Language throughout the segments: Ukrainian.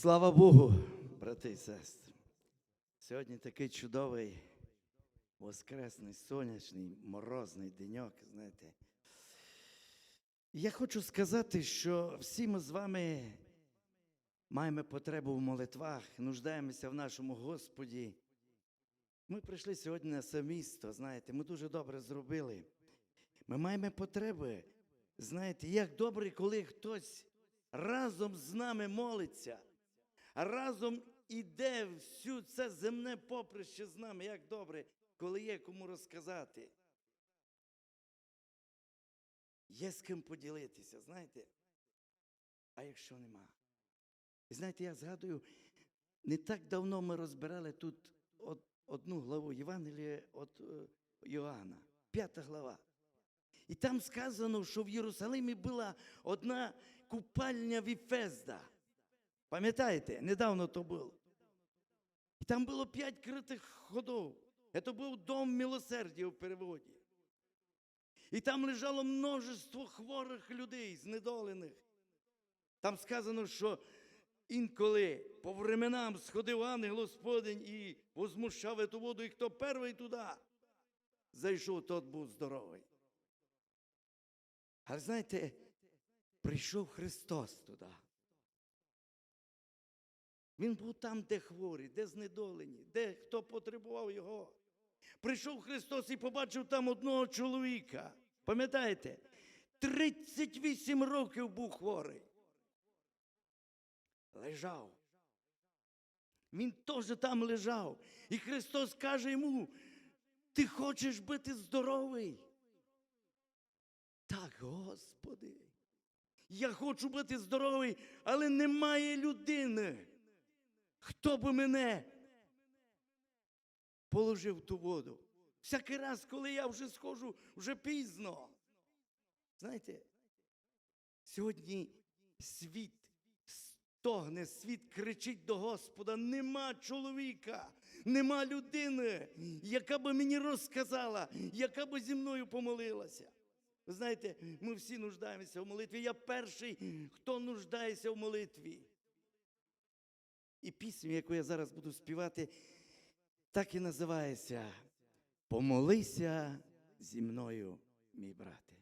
Слава Богу, брати і сестри. Сьогодні такий чудовий воскресний, сонячний, морозний деньок, знаєте. Я хочу сказати, що всі ми з вами маємо потребу в молитвах, нуждаємося в нашому Господі. Ми прийшли сьогодні на це місто, знаєте, ми дуже добре зробили. Ми маємо потреби, знаєте, як добре, коли хтось разом з нами молиться, разом іде всю це земне поприще з нами, як добре, коли є кому розказати. Є з ким поділитися, знаєте? А якщо нема? І знаєте, я згадую, не так давно ми розбирали тут од- одну главу Євангелія від е, Йоанна, п'ята глава. І там сказано, що в Єрусалимі була одна купальня Віфезда. Пам'ятаєте, недавно то було. І там було п'ять критих ходов. Це був дом милосердя в переводі. І там лежало множество хворих людей, знедолених. Там сказано, що інколи по временам сходив ангел Господень і возмущав ту воду, і хто перший туди зайшов, тот був здоровий. Але знаєте, прийшов Христос туди. Він був там, де хворі, де знедолені, де хто потребував його. Прийшов Христос і побачив там одного чоловіка. Пам'ятаєте? 38 років був хворий. Лежав. Він теж там лежав. І Христос каже йому: ти хочеш бути здоровий? Так, Господи. Я хочу бути здоровий, але немає людини. Хто би мене положив ту воду? Всякий раз, коли я вже схожу, вже пізно. Знаєте, сьогодні світ стогне, світ кричить до Господа: нема чоловіка, нема людини, яка би мені розказала, яка би зі мною помолилася. Знаєте, ми всі нуждаємося в молитві. Я перший, хто нуждається в молитві. І пісню, яку я зараз буду співати, так і називається Помолися зі мною, мій брате.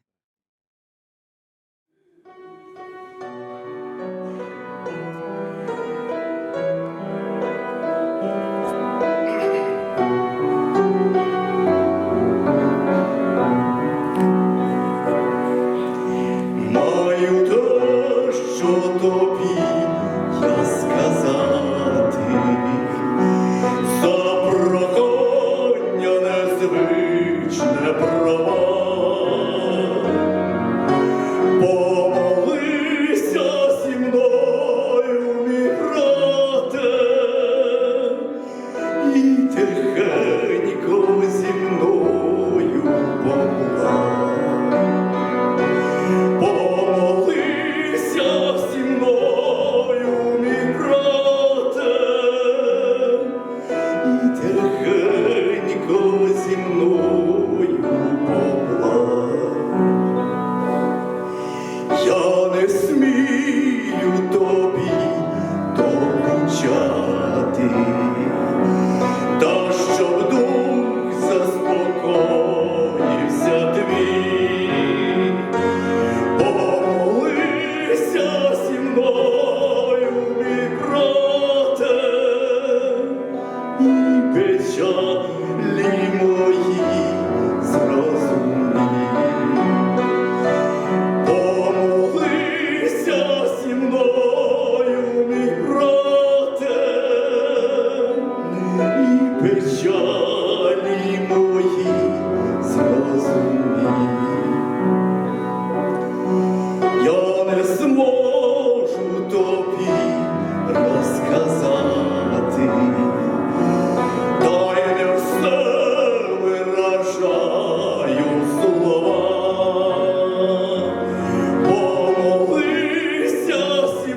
Joe.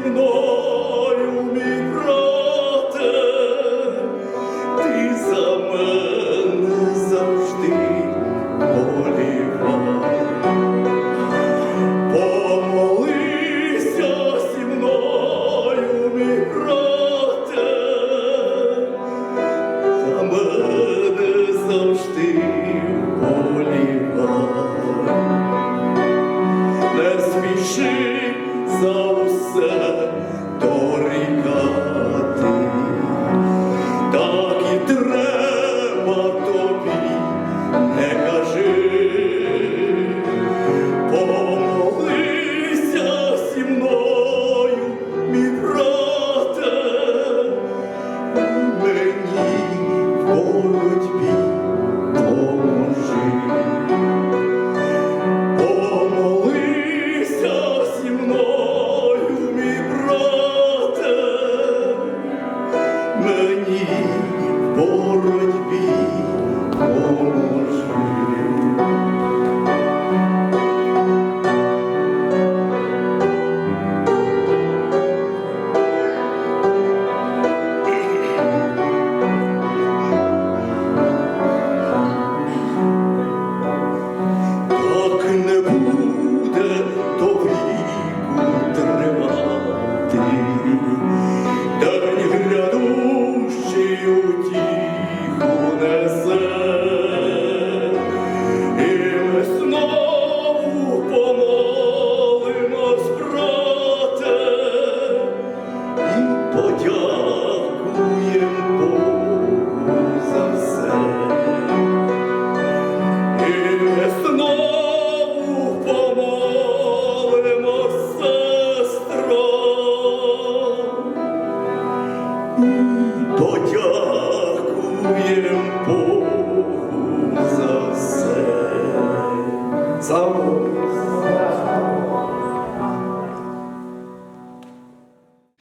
мною, мій ти за мене завжди болівав. Помолися зі мною, мій брате, мене завжди болівав. Не спіши. Za vse to rikati. Подякуєм Богу за все. За